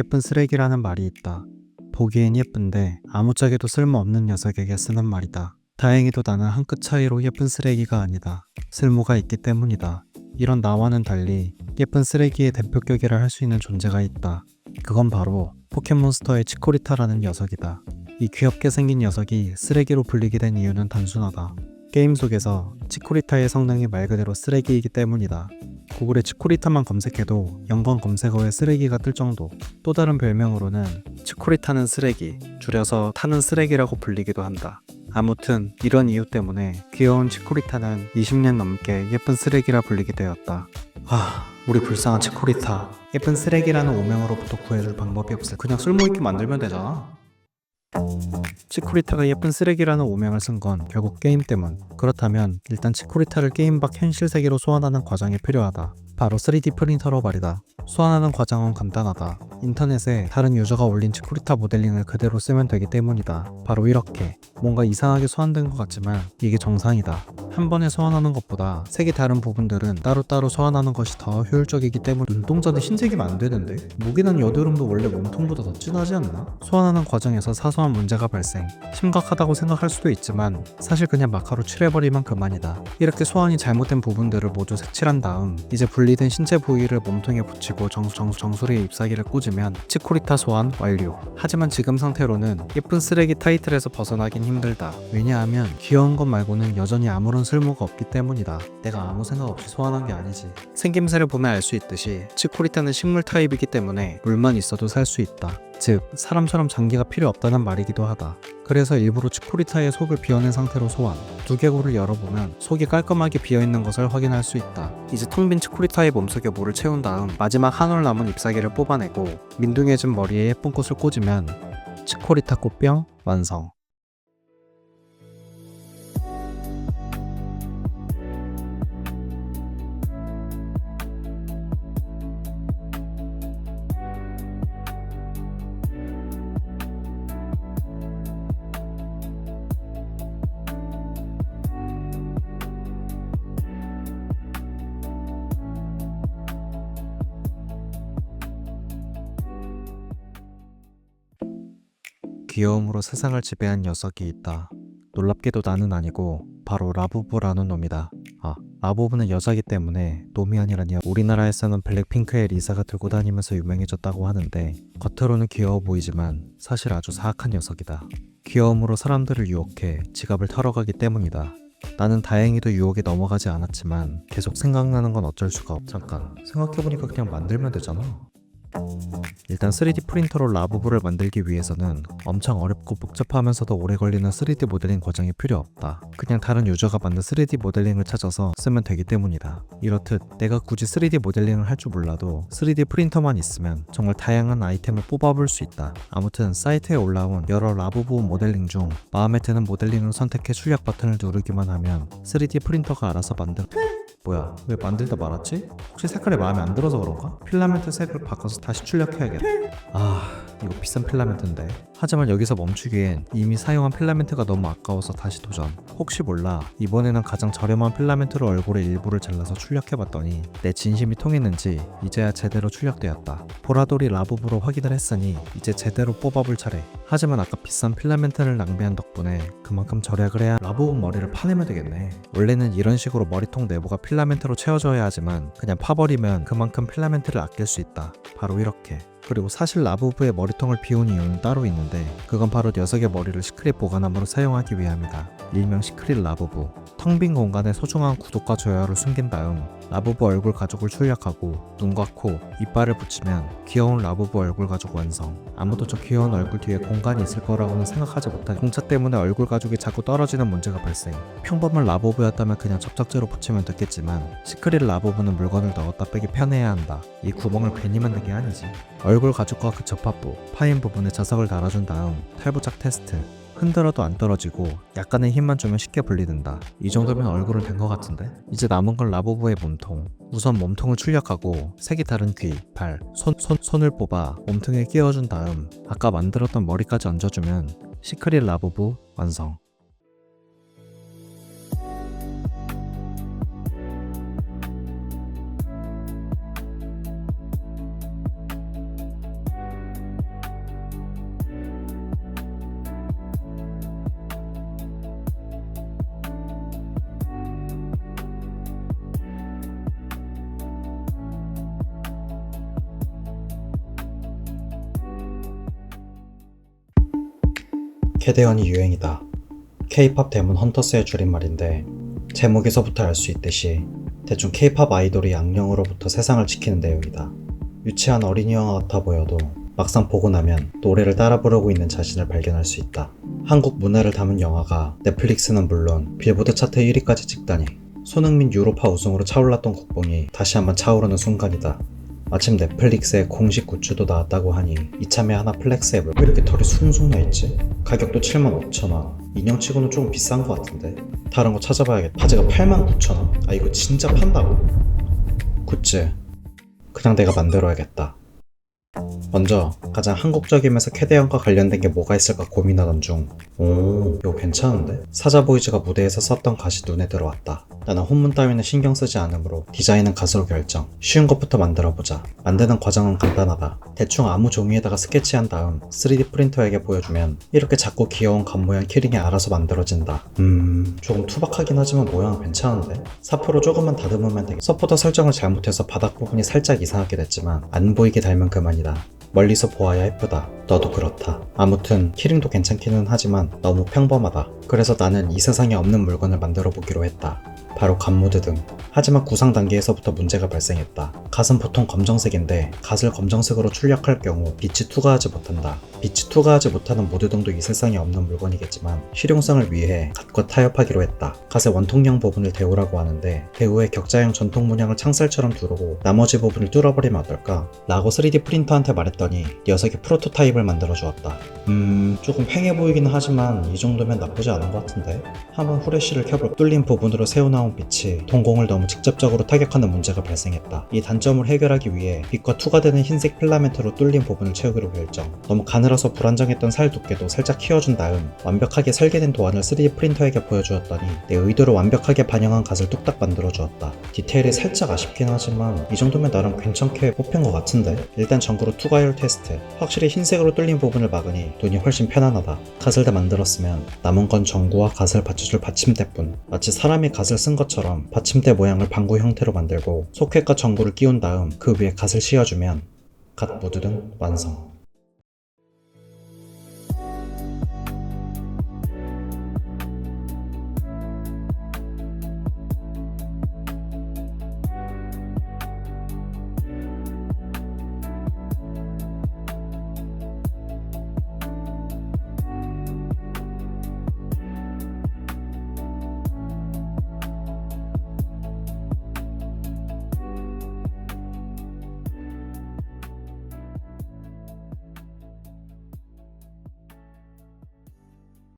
예쁜 쓰레기라는 말이 있다. 보기엔 예쁜데 아무짝에도 쓸모없는 녀석에게 쓰는 말이다. 다행히도 나는 한 끗 차이로 예쁜 쓰레기가 아니다. 쓸모가 있기 때문이다. 이런 나와는 달리 예쁜 쓰레기의 대표격이라 할 수 있는 존재가 있다. 그건 바로 포켓몬스터의 치코리타라는 녀석이다. 이 귀엽게 생긴 녀석이 쓰레기로 불리게 된 이유는 단순하다. 게임 속에서 치코리타의 성능이 말 그대로 쓰레기이기 때문이다. 구글에 치코리타만 검색해도 연관 검색어에 쓰레기가 뜰 정도. 또 다른 별명으로는 치코리타는 쓰레기, 줄여서 타는 쓰레기라고 불리기도 한다. 아무튼 이런 이유 때문에 귀여운 치코리타는 20년 넘게 예쁜 쓰레기라 불리게 되었다. 아, 우리 불쌍한 치코리타. 예쁜 쓰레기라는 오명으로부터 구해줄 방법이 없을. 그냥 쓸모있게 만들면 되잖아. 치코리타가 예쁜 쓰레기라는 오명을 쓴 건 결국 게임 때문. 그렇다면 일단 치코리타를 게임 밖 현실 세계로 소환하는 과정이 필요하다. 바로 3D 프린터로 말이다. 소환하는 과정은 간단하다. 인터넷에 다른 유저가 올린 치코리타 모델링을 그대로 쓰면 되기 때문이다. 바로 이렇게. 뭔가 이상하게 소환된 것 같지만 이게 정상이다. 한 번에 소환하는 것보다 색이 다른 부분들은 따로따로 소환하는 것이 더 효율적이기 때문 눈동자는 흰색이면 안 되는데 무기난 여드름도 원래 몸통보다 더 진하지 않나? 소환하는 과정에서 사소한 문제가 발생 심각하다고 생각할 수도 있지만 사실 그냥 마카로 칠해버리면 그만이다 이렇게 소환이 잘못된 부분들을 모두 색칠한 다음 이제 분리된 신체 부위를 몸통에 붙이 고 정수 정수 정수리에 잎사귀를 꽂으면 치코리타 소환 완료. 하지만 지금 상태로는 예쁜 쓰레기 타이틀에서 벗어나긴 힘들다. 왜냐하면 귀여운 것 말고는 여전히 아무런 쓸모가 없기 때문이다. 내가 아무 생각 없이 소환한 게 아니지. 생김새를 보면 알 수 있듯이 치코리타는 식물 타입이기 때문에 물만 있어도 살 수 있다 즉 사람처럼 장기가 필요 없다는 말이기도 하다. 그래서 일부러 치코리타의 속을 비워낸 상태로 소환. 두개골을 열어보면 속이 깔끔하게 비어있는 것을 확인할 수 있다. 이제 텅 빈 치코리타의 몸속에 물을 채운 다음 마지막 한 올 남은 잎사귀를 뽑아내고 민둥해진 머리에 예쁜 꽃을 꽂으면 치코리타 꽃병 완성 귀여움으로 세상을 지배한 녀석이 있다. 놀랍게도 나는 아니고 바로 라부부라는 놈이다. 아, 라부부는 여자기 때문에 놈이 아니라니 우리나라에서는 블랙핑크의 리사가 들고 다니면서 유명해졌다고 하는데 겉으로는 귀여워 보이지만 사실 아주 사악한 녀석이다. 귀여움으로 사람들을 유혹해 지갑을 털어가기 때문이다. 나는 다행히도 유혹에 넘어가지 않았지만 계속 생각나는 건 어쩔 수가 없. 잠깐 생각해보니까 그냥 만들면 되잖아. 일단 3D 프린터로 라부부를 만들기 위해서는 엄청 어렵고 복잡하면서도 오래 걸리는 3D 모델링 과정이 필요 없다. 그냥 다른 유저가 만든 3D 모델링을 찾아서 쓰면 되기 때문이다. 이렇듯 내가 굳이 3D 모델링을 할 줄 몰라도 3D 프린터만 있으면 정말 다양한 아이템을 뽑아볼 수 있다. 아무튼 사이트에 올라온 여러 라부부 모델링 중 마음에 드는 모델링을 선택해 출력 버튼을 누르기만 하면 3D 프린터가 알아서 만들 뭐야 왜 만들다 말았지? 혹시 색깔이 마음에 안 들어서 그런가? 필라멘트 색을 바꿔서 다시 출력해야겠다 아 이거 비싼 필라멘트인데. 하지만 여기서 멈추기엔 이미 사용한 필라멘트가 너무 아까워서 다시 도전. 혹시 몰라. 이번에는 가장 저렴한 필라멘트로 얼굴의 일부를 잘라서 출력해봤더니 내 진심이 통했는지 이제야 제대로 출력되었다. 보라돌이 라부부로 확인을 했으니 이제 제대로 뽑아볼 차례. 하지만 아까 비싼 필라멘트를 낭비한 덕분에 그만큼 절약을 해야 라부부 머리를 파내면 되겠네. 원래는 이런 식으로 머리통 내부가 필라멘트로 채워져야 하지만 그냥 파버리면 그만큼 필라멘트를 아낄 수 있다. 바로 이렇게 그리고 사실 라부부의 머리통을 비운 이유는 따로 있는데 그건 바로 녀석의 머리를 시크릿 보관함으로 사용하기 위함이다. 일명 시크릿 라부부. 텅 빈 공간에 소중한 구독과 좋아요를 숨긴 다음 라부부 얼굴 가죽을 출력하고 눈과 코, 이빨을 붙이면 귀여운 라부부 얼굴 가죽 완성. 아무도 저 귀여운 얼굴 뒤에 공간이 있을 거라고는 생각하지 못한 공차 때문에 얼굴 가죽이 자꾸 떨어지는 문제가 발생. 평범한 라부부였다면 그냥 접착제로 붙이면 됐겠지만 시크릿 라부부는 물건을 넣었다 빼기 편해야 한다. 이 구멍을 괜히 만든 게 아니지. 얼굴 가죽과 그 접합부, 파인 부분에 자석을 달아준 다음 탈부착 테스트. 흔들어도 안 떨어지고 약간의 힘만 주면 쉽게 분리된다. 이 정도면 얼굴은 된 것 같은데? 이제 남은 건 라부부의 몸통. 우선 몸통을 출력하고 색이 다른 귀, 발, 손, 손, 손을 뽑아 몸통에 끼워준 다음 아까 만들었던 머리까지 얹어주면 시크릿 라부부 완성. 캐대언이 유행이다. K-팝 대문 헌터스의 줄임말인데 제목에서부터 알 수 있듯이 대충 K-팝 아이돌이 양령으로부터 세상을 지키는 내용이다. 유치한 어린이 영화 같아 보여도 막상 보고 나면 노래를 따라 부르고 있는 자신을 발견할 수 있다. 한국 문화를 담은 영화가 넷플릭스는 물론 빌보드 차트 1위까지 찍다니 손흥민 유로파 우승으로 차올랐던 국뽕이 다시 한번 차오르는 순간이다. 마침 넷플릭스에 공식 굿즈도 나왔다고 하니 이참에 하나 플렉스 해볼 왜 이렇게 털이 숭숭 나있지? 가격도 75,000원. 인형치고는 좀 비싼 것 같은데 다른 거 찾아봐야겠다. 바지가 89,000원. 아 이거 진짜 판다고? 굿즈. 그냥 내가 만들어야겠다 먼저 가장 한국적이면서 캐대언과 관련된 게 뭐가 있을까 고민하던 중 오, 이거 괜찮은데? 사자보이즈가 무대에서 썼던 가시 눈에 들어왔다. 나는 혼문 따위는 신경 쓰지 않으므로 디자인은 가수로 결정. 쉬운 것부터 만들어보자. 만드는 과정은 간단하다. 대충 아무 종이에다가 스케치한 다음 3D 프린터에게 보여주면 이렇게 작고 귀여운 겉모양 키링이 알아서 만들어진다. 음, 조금 투박하긴 하지만 모양은 괜찮은데? 사포로 조금만 다듬으면 되겠 서포터 설정을 잘못해서 바닥 부분이 살짝 이상하게 됐지만 안 보이게 달면 그만이다. 멀리서 보아야 예쁘다. 너도 그렇다. 아무튼 키링도 괜찮기는 하지만 너무 평범하다. 그래서 나는 이 세상에 없는 물건을 만들어 보기로 했다. 바로 갓모드 등. 하지만 구상 단계에서부터 문제가 발생했다. 갓은 보통 검정색인데 갓을 검정색으로 출력할 경우 빛이 투과하지 못한다. 빛이 투과하지 못하는 모드 등도 이 세상에 없는 물건이겠지만 실용성을 위해 갓과 타협하기로 했다. 갓의 원통형 부분을 대우라고 하는데 대우의 격자형 전통 문양을 창살처럼 두르고 나머지 부분을 뚫어버리면 어떨까? 라고 3D 프린터한테 말했더니 녀석이 프로토타입을 만들어 주었다. 음, 조금 팽해 보이기는 하지만 이 정도면 나쁘지 않은 것 같은데? 한번 후레쉬를 켜볼 뚫린 부분으로 새어나온 빛이 동공을 너무 직접적으로 타격하는 문제가 발생했다. 이 단점을 해결하기 위해 빛과 투과되는 흰색 필라멘트로 뚫린 부분을 채우기로 결정. 너무 가늘 어서 불안정했던 살 두께도 살짝 키워준 다음 완벽하게 설계된 도안을 3D 프린터에게 보여주었더니 내 의도를 완벽하게 반영한 갓을 뚝딱 만들어 주었다. 디테일이 살짝 아쉽긴 하지만 이 정도면 나름 괜찮게 뽑힌 것 같은데? 일단 전구로 투과율 테스트. 확실히 흰색으로 뚫린 부분을 막으니 눈이 훨씬 편안하다. 갓을 다 만들었으면 남은 건 전구와 갓을 받쳐줄 받침대뿐. 마치 사람이 갓을 쓴 것처럼 받침대 모양을 방구 형태로 만들고 소켓과 전구를 끼운 다음 그 위에 갓을 씌워주면 갓 모드 등 완성.